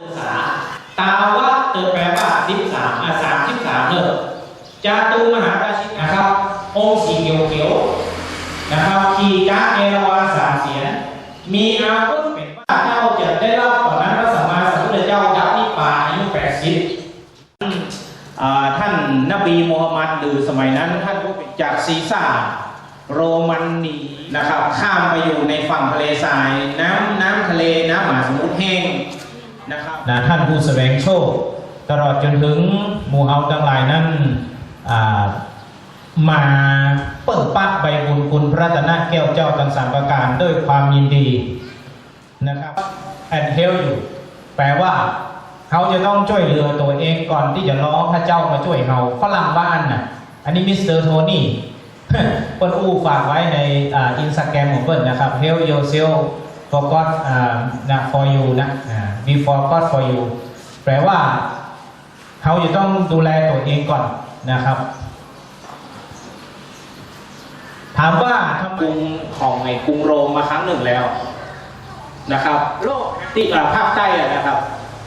ศึกษาตาวะเติแปลว่าสิบสามอาสามสิบสามเนอะจาตุมหาราชิกนะครับ องค์สีเขียวเขียวๆนะครับขี่จ้าเอราวัณสามเสียนมีอาวุธเป็นว่าเจ้าจะได้รับต่อนนั้นพระสัมมาสัมพุทธเจ้ายับนิพพานอายุแปดสิบอ่าท่านนบีมูฮัมมัดหรือสมัยนั้นท่านก็เป็นจากซีซ่าโรมันนีนะครับ ข้ามไปอยู่ในฝั่งทะเลทราย น้ำน้ำทะเลน้ำมหาสมุทรแห้ง นะครับนะท่านผู้แสวงโชค ตลอดจนถึงหมู่เฮาทั้งหลายนั้นมาเปิดปากใบบุญคุณพระตนะแก้วเจ้าทั้งสามประการด้วยความยินดีนะครับ and help you แปลว่าเขาจะต้องช่วยเหลือตัวเองก่อนที่จะร้องพระเจ้ามาช่วยเขาฝรั่งบ้านน่ะอันนี้มิสเตอร์โทนี่เปิ้ลอู้ฝากไว้ในอินสตาแกรมของเปิ้ลนะครับ help yourself for God อ่านะ for you นะอ่า before God for you แปลว่าเขาจะต้องดูแลตัวเองก่อนนะครับ ถามว่าทำกรุงของในกรุงโรมมาครั้งหนึ่งแล้วนะครับ โลกที่อ่าภาคใต้อะนะครับ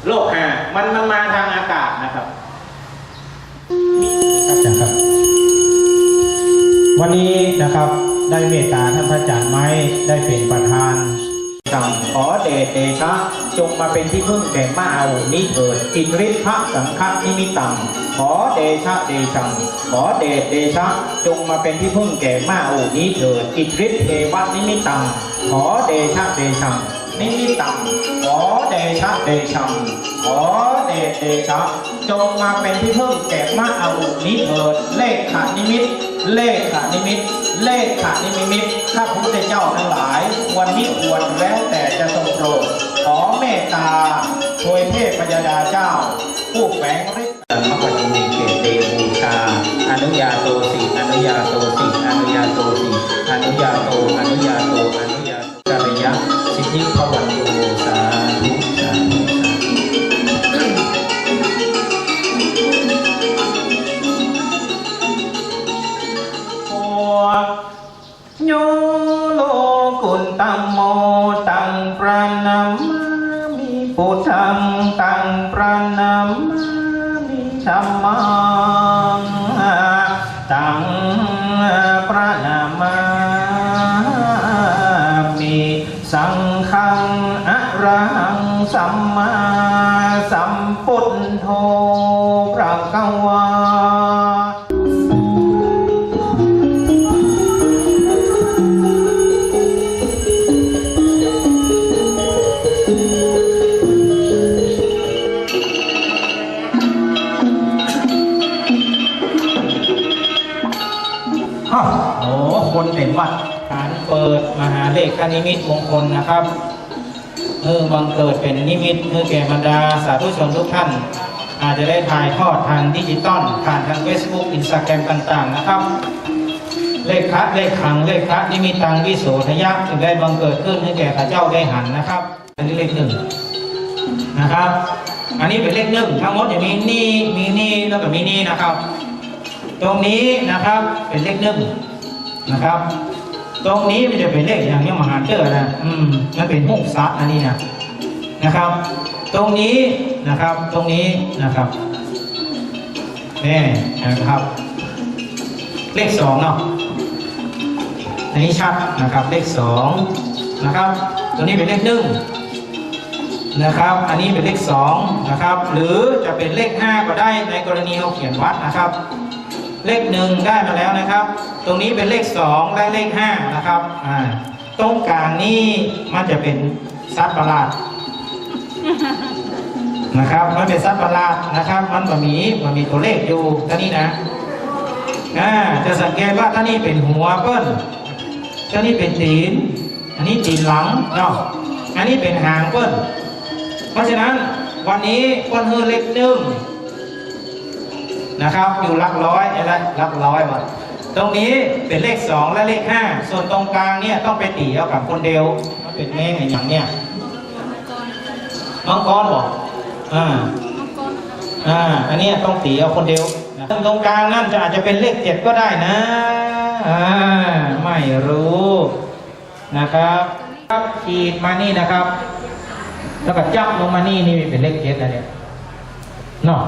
โลกหามันมันมาทางอากาศนะครับครับอาจารย์ครับ วันนี้นะครับได้เมตตาท่านพระอาจารย์ไม้ได้เป็นประธาน สั่งขอเดชเดชะ จงมาเป็นที่พึ่งแก่มาเอานี้เถิดอิทริพระสังฆนิมิตังขอเดชะเดชังขอเดชเดชะ จงมาเป็นที่พึ่งแก่มาเอานี้เถิดอิทริเทวนิมิตังขอเดชะเดชังนิมิตังขอเดชะเดชังขอเดชเดชะ จงมาเป็นที่พึ่งแก่มาอาอุนี้เถิดเลขขานิมิต เลขขานิมิต เลขขานิมิตข้าพุทธเจ้าทั้งหลาย วันนี้ควรแล้แต่จะทรงโปรดขอเมตตาโดยเทพยดาเจ้า ผู้แฝงฤทธิ์สัมมปฏิเนเกเดบูชาอนุญาโตสิอนุญาโตสิอนุญาโตสิอนุญาโตอนุญาโต โยโลกุลตัมโมตังปรานามามิพุทธังตังปรานามามิธรรมังตังปรานามามิสังฆังอะระหังสัมมาสัมพุทโธพระกวา เปิดมหาเลขนิมิตมงคลนะครับเออบังเกิดเป็นนิมิตเมื่อแก่บรรดาสาธุชนทุกท่าน อาจจะได้ถ่ายทอดทางดิจิตอลผ่านทาง Facebook Instagram ต่างๆนะครับ เลขคัดเลขขังเลขคัดนิมิตตังวิโสทยะถึงได้บังเกิดขึ้นให้แก่ข้าเจ้าได้หันนะครับ อันนี้เลขหนึ่งนะครับ อันนี้เป็นเลขหนึ่งทั้งหมดจะมีนี่มีนี่แล้วก็มีนี่นะครับ ตรงนี้นะครับเป็นเลขหนึ่งนะครับ ตรงนี้มันจะเป็นเลขอย่างนี้มหาเจอนะอืมมันเป็นหกซับอันนี้นะนะครับ ตรงนี้นะครับ ตรงนี้นะครับนี่นะครับ เลขสองเนาะอันนี้ชัดนะครับ เลขสองนะครับ ตัวนี้เป็นเลขหนึ่งนะครับ อันนี้เป็นเลขสองนะครับ หรือจะเป็นเลขห้าก็ได้ในกรณีเราเขียนวัดนะครับ เลขหนึ่งได้มาแล้วนะครับ ตรงนี้เป็นเลขสองและเลขห้านะครับอ่าตรงกลางนี่มันจะเป็นซัดประหลาดนะครับ มันเป็นซัดประหลาดนะครับ มันบะมีบะมีตัวเลขอยู่ท่านี้นะอ่าจะสังเกตว่าท่านี้เป็นหัวเปิ้ลท่านี้เป็นตีน อันนี้ตีนหลังเนาะอันนี้เป็นหางเปิ้ลเพราะฉะนั้นวันนี้เปิ้ลเฮือเลขหนึ่ง นะครับ อยู่หลักร้อยอะไรหลักร้อยหมดตรงนี้เป็นเลขสองและเลขห้าส่วนตรงกลางเนี่ยต้องไปตีเอากับคนเดียวเป็นแม่งอย่างเนี้ยมังกรบอกอ่าอ่าอันนี้ต้องตีเอาคนเดียวนตรงกลางนั่นจะอาจจะเป็นเลขเจ็ดก็ได้นะอ่าไม่รู้นะครับครับขีดมานี่นะครับ แล้วก็จับลงมานี่นี่เป็นเลขเจ็ดนะเนี่ยเนาะ